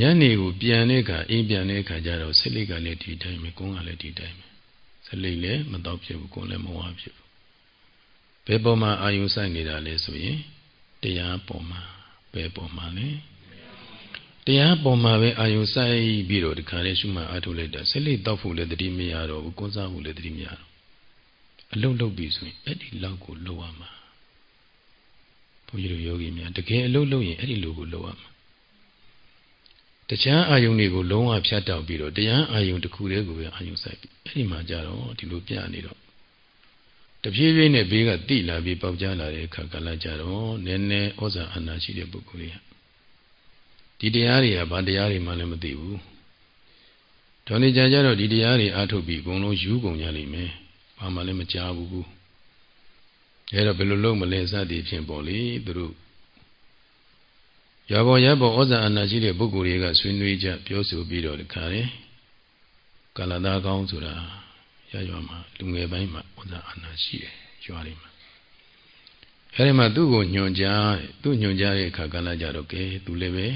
ညနေကိုပြန်တဲ့အခါအိမ်ပြန်တဲ့အခါကျတော့ဆက်လိတ်ကလည်းဒီတိုင်းပဲကုန်းကလည်းဒီတိုင်းပဲဆက်လိတ်လည်းမတော့ဖြစ်ဘူးကုန်းလည်းမဝဖြစ်ဘူးဘယ်ပေါ်မှာအာယုစိုက်နေတာလဲဆိုရင်တရားပေါ်မှာဘယ်ပေါ်မှာလဲတရားပေါ်မှာပဲအာယုစိုက်ပြီးတော့ဒီခါလေးရှုမှတ်အားထုတ်လိုက်တာဆက်လိတ်တောက်ဖို့လည်းတတိမရတော့ဘူးကုန်းစားဖို့လည်းတတိမရတော့အလုတ်လုတ်ပြီဆိုရင်အဲ့ဒီလောက်ကိုလောက်ရမှာဘုန်းကြီးတို့ယောဂီများတကယ်အလုတ်လုတ်ရင်အဲ့ဒီလိုကိုလောက်ရမှာ တရားအာယုန်တွေကိုလုံးဝဖြတ်တောက်ပြီးတော့တရားအာယုန်တစ်ခုတည်းကိုပဲအာယုန်စိုက်ပြီးအဲ့ဒီမှာကြတော့ဒီလိုပြနေတော့တဖြည်းဖြည်းနဲ့ဘေးကတိလာပြီးပေါက်ကြားလာတဲ့အခါကလည်းကြတော့နည်းနည်းဩဇာအာဏာရှိတဲ့ပုဂ္ဂိုလ်တွေဒီတရားတွေကဘာတရားတွေမှလည်းမသိဘူးဒေါနေကြကြတော့ဒီတရားတွေအားထုတ်ပြီးအကုန်လုံးယူကုန်ကြလိမ့်မယ်ဘာမှလည်းမကြားဘူးအဲ့တော့ဘယ်လိုလုပ်မလဲစသည်ဖြင့်ပေါ့လေသူတို့ ရဘောရဘောဩဇာအာဏာရှိတဲ့ပုဂ္ဂိုလ်တွေကဆွေးနွေးကြပြောဆိုပြီးတော့ဒီခါရင်ကာလသားကောင်းဆိုတာရရွာမှာလူငယ်ပိုင်းမှာဩဇာအာဏာရှိတယ်ရွာတွေမှာအဲဒီမှာသူ့ကိုညွှန်ကြားသူ့ညွှန်ကြားတဲ့အခါကလည်းကြတော့ကဲသူလည်းပဲ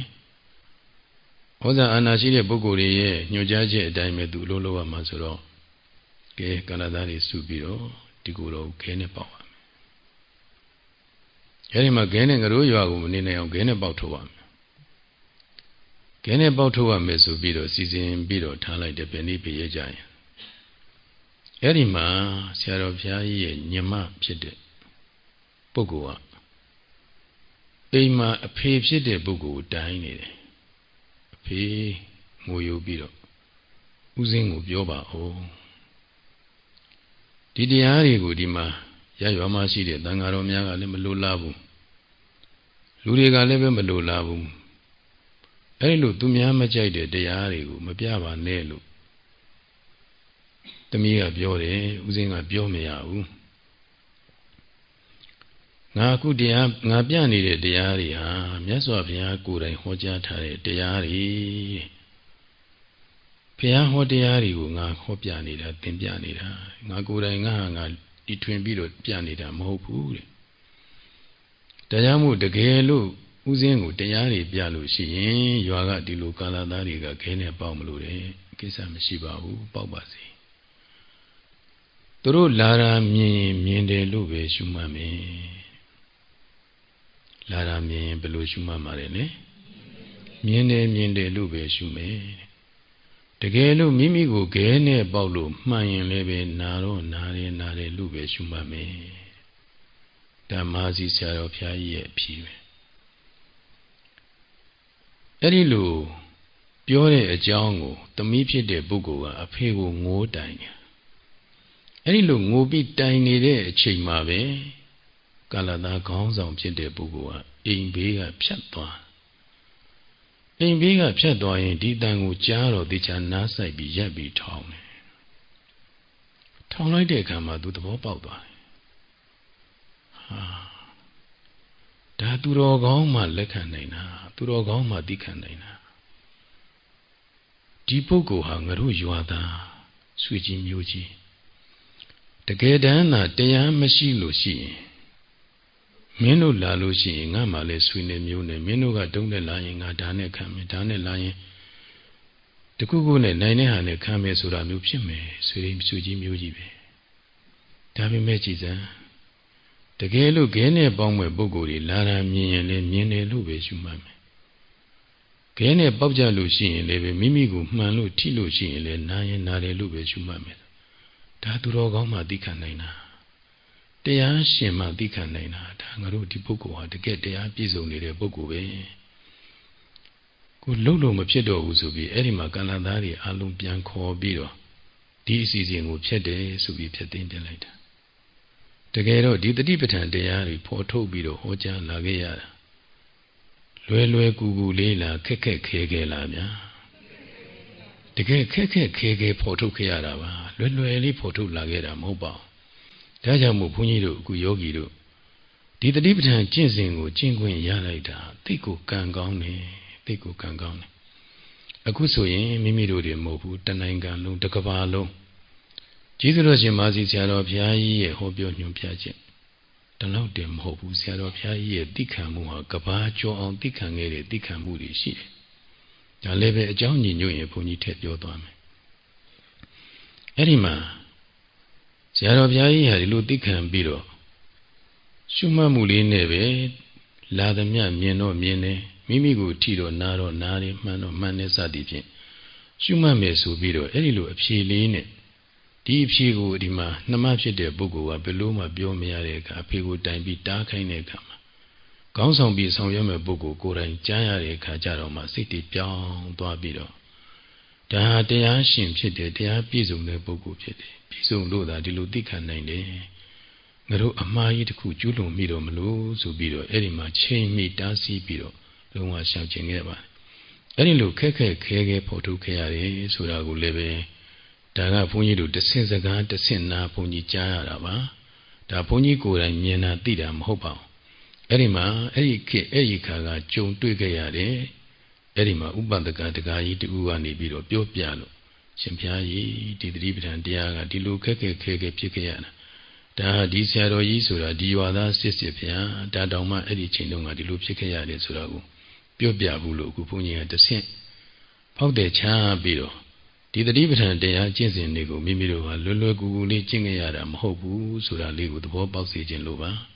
ဩဇာအာဏာရှိတဲ့ပုဂ္ဂိုလ်တွေရဲ့ညွှန်ကြားချက်အတိုင်းပဲသူအလုပ်လုပ်ရမှာဆိုတော့ကဲကာလသားတွေစုပြီးတော့ဒီကိုယ်တော်ခဲနဲ့ပေါက် အဲဒီမှာခဲနဲ့ငရိုးရွာကိုမနေနိုင်အောင်ခဲနဲ့ပေါက်ထုတ်ရမယ်ခဲနဲ့ပေါက်ထုတ်ရမယ်ဆိုပြီးတော့စီစဉ်ပြီးတော့ထားလိုက်တယ်ပြဏိပြရဲ့ကြရင်အဲဒီမှာဆရာတော်ဘုရားကြီးရဲ့ညမဖြစ်တဲ့ပုဂ္ဂိုလ်ကအိမ်မှာအဖေဖြစ်တဲ့ပုဂ္ဂိုလ်ကိုတိုင်းနေတယ်အဖေငိုယိုပြီးတော့ဥစဉ်ကိုပြောပါဦးဒီတရားတွေကိုဒီမှာရရွာမှာရှိတဲ့တန်ဃာတော်များကလည်းမလိုလားဘူး လူတွေကလည်းပဲမလိုလားဘူးအဲ့လိုသူများမကြိုက်တဲ့တရားတွေကိုမပြပါနဲ့လို့သမီးကပြောတယ်ဦးစင်းကပြောမရဘူးငါအခုတရားငါပြနေတဲ့တရားတွေဟာမြတ်စွာဘုရားကိုယ်တိုင်ဟောကြားထားတဲ့တရားတွေဘုရားဟောတရားတွေကိုငါဟောပြနေတာသင်ပြနေတာငါကိုယ်တိုင်ငါဟာငါတီထွင်ပြီးတော့ပြနေတာမဟုတ်ဘူးတဲ့ ဒါကြောင့်မို့တကယ်လို့ဥစဉ်ကိုတရားတွေပြလို့ရှိရင်ရွာကဒီလိုကာလသားတွေကခဲနဲ့ပေါက်မလို့တဲ့ကိစ္စမရှိပါဘူးပေါက်ပါစေသူတို့လာတာမြင်ရင်မြင်တယ်လို့ပဲရှုမှတ်မယ်လာတာမြင်ရင်ဘယ်လိုရှုမှတ်မှာလဲမြင်တယ်မြင်တယ်လို့ပဲရှုမယ်တကယ်လို့မိမိကိုခဲနဲ့ပေါက်လို့မှန်ရင်လည်းပဲနာတော့နာတယ်နာတယ်လို့ပဲရှုမှတ်မယ် ဓမ္မာစီဆရာတော်ဘုရားကြီးရဲ့အဖြေပဲအဲ့ဒီလိုပြောတဲ့အကြောင်းကိုသမီးဖြစ်တဲ့ပုဂ္ဂိုလ်ကအဖေကိုငိုးတိုင်တယ်အဲ့ဒီလိုငိုပြီးတိုင်နေတဲ့အချိန်မှာပဲကာလသားခေါင်းဆောင်ဖြစ်တဲ့ပုဂ္ဂိုလ်ကအိမ်ဘေးကဖြတ်သွားအိမ်ဘေးကဖြတ်သွားရင်ဒီတန်ကိုကြားတော့တေချာနားဆိုင်ပြီးရက်ပြီးထောင်းတယ်ထောင်းလိုက်တဲ့အခါမှာသူသဘောပေါက်သွားတယ်ဟာဒါ သူတော်ကောင်းမှလက်ခံနိုင်တာသူတော်ကောင်းမှသိခံနိုင်တာဒီပုဂ္ဂိုလ်ဟာငါတို့ယွာသားဆွေကြီးမျိုးကြီးတကယ်တမ်းသာတရားမရှိလို့ရှိရင်မင်းတို့လာလို့ရှိရင်ငါမှလည်းဆွေနေမျိုးနဲ့မင်းတို့ကတုံးနဲ့လာရင်ငါဒါနဲ့ခံမယ်ဒါနဲ့လာရင်တခုခုနဲ့နိုင်တဲ့ဟာနဲ့ခံမယ်ဆိုတာမျိုးဖြစ်မယ်ဆွေဆွေကြီးမျိုးကြီးပဲဒါပေမဲ့ကြည်စမ်း တကယ်လို့ခဲနဲ့ပေါင်းမဲ့ပုဂ္ဂိုလ်တွေလာတာမြင်ရင်လည်းမြင်တယ်လို့ပဲရှုမှတ်မယ်ခဲနဲ့ပေါက်ကြလို့ရှိရင်လည်းမိမိကိုမှန်လို့ထိလို့ရှိရင်လည်းနာရင်နာတယ်လို့ပဲရှုမှတ်မယ်ဒါသူတော်ကောင်းမှသိခံနိုင်တာတရားရှင်မှသိခံနိုင်တာဒါငါတို့ဒီပုဂ္ဂိုလ်ဟာတကယ်တရားပြည့်စုံနေတဲ့ပုဂ္ဂိုလ်ပဲကိုလှုပ်လို့မဖြစ်တော့ဘူးဆိုပြီးအဲ့ဒီမှာကံလာသားတွေအလုံးပြန်ခေါ်ပြီးတော့ဒီအစီအစဉ်ကိုဖျက်တယ်ဆိုပြီးဖျက်သိမ်းပြလိုက်တာ တကယ်တော့ဒီတတိပဋ္ဌာန်တရားတွေဖော်ထုတ်ပြီးတော့ဟောကြားလာခဲ့ရတာလွယ်လွယ်ကူကူလေးလားခက်ခက်ခဲခဲလားဗျာတကယ်ခက်ခက်ခဲခဲဖော်ထုတ်ခဲ့ရတာပါလွယ်လွယ်လေးဖော်ထုတ်လာခဲ့တာမဟုတ်ပါဘူးဒါကြောင့်မို့ဘုန်းကြီးတို့အခုယောဂီတို့ဒီတတိပဋ္ဌာန်ကျင့်စဉ်ကိုကျင့်ခွင့်ရလိုက်တာသိကိုကံကောင်းတယ်သိကိုကံကောင်းတယ်အခုဆိုရင်မိမိတို့တွေမဟုတ်ဘူးတနိုင်ငံလုံးတစ်ကမ္ဘာလုံး ကျေးဇူးတော်ရှင်မာစီဆရာတော်ဘုရားကြီးရဲ့ဟောပြောညွှန်ပြချက်တလောက်တည်းမဟုတ်ဘူးဆရာတော်ဘုရားကြီးရဲ့သိခံမှုဟာကဘာကျော်အောင်သိခံခဲ့တဲ့သိခံမှုတွေရှိတယ်။ဒါဒါလည်းပဲအကြောင်းညီညွတ်ရင်ဘုန်းကြီးထည့်ပြောသွားမယ်အဲ့ဒီမှာဆရာတော်ဘုရားကြီးဟာဒီလိုသိခံပြီးတော့ရှုမှတ်မှုလေးနဲ့ပဲလာသမျှမြင်တော့မြင်တယ်မိမိကိုထိတော့နားတော့နားတယ်မှန်တော့မှန်တယ်စသည်ဖြင့်ရှုမှတ်မယ်ဆိုပြီးတော့အဲ့ဒီလိုအဖြေလေးနဲ့ ဒီအဖြေကိုဒီမှာနှမဖြစ်တဲ့ပုဂ္ဂိုလ်ကဘယ်လို့မှပြောမရတဲ့အခါအဖေကိုတိုင်ပြီးတားခိုင်းတဲ့အခါမှာကောင်းဆောင်ပြီးဆောင်ရွက်မဲ့ပုဂ္ဂိုလ်ကိုယ်တိုင်ကြားရတဲ့အခါကျတော့မှစိတ်တည်ပြောင်းသွားပြီးတော့ဒါဟာတရားရှင်ဖြစ်တယ်တရားပြည့်စုံတဲ့ပုဂ္ဂိုလ်ဖြစ်တယ်ပြည့်စုံလို့သာဒီလိုသိခံနိုင်တယ်ငါတို့အမှားကြီးတစ်ခုကျူးလွန်မိတော့မလို့ဆိုပြီးတော့အဲ့ဒီမှာချိန်မိတားဆီးပြီးတော့လုံးဝရှောင်ကျင်ခဲ့ပါတယ်အဲ့ဒီလိုခက်ခက်ခဲခဲဖော်ထုတ်ခဲ့ရတယ်ဆိုတာကိုလည်းပဲ ဒါကဘုန်းကြီးတို့တဆင့်စကားတဆင့်နာဘုန်းကြီးကြားရတာပါဒါဘုန်းကြီးကိုယ်တိုင်မြင်တာသိတာမဟုတ်ပါဘူးအဲ့ဒီမှာအဲ့ဒီခေအဲ့ဒီခါကကြုံတွေ့ခဲ့ရတယ်အဲ့ဒီမှာဥပဒကတကာကြီးတူကနေပြီးတော့ပြောပြလို့ရှင်ဘုရားကြီးဒီတတိပဋ္ဌာန်တရားကဒီလိုခက်ခက်ခဲခဲဖြစ်ခဲ့ရတာဒါဒီဆရာတော်ကြီးဆိုတာဒီရွာသားစစ်စစ်ဘုရားဒါတောင်မှအဲ့ဒီချိန်တုန်းကဒီလိုဖြစ်ခဲ့ရတယ်ဆိုတာကိုပြောပြဘူးလို့အခုဘုန်းကြီးကတဆင့်ဖောက်တဲ့ချမ်းပြီးတော့ ဒီတတိပဋ္ဌာန်တရားကျင့်စဉ်တွေကိုမိမိတို့ကလွယ်လွယ်ကူကူလေးကျင့်ကြရတာမဟုတ်ဘူးဆိုတာလေးကိုသဘောပေါက်စေခြင်းလို့ပါ။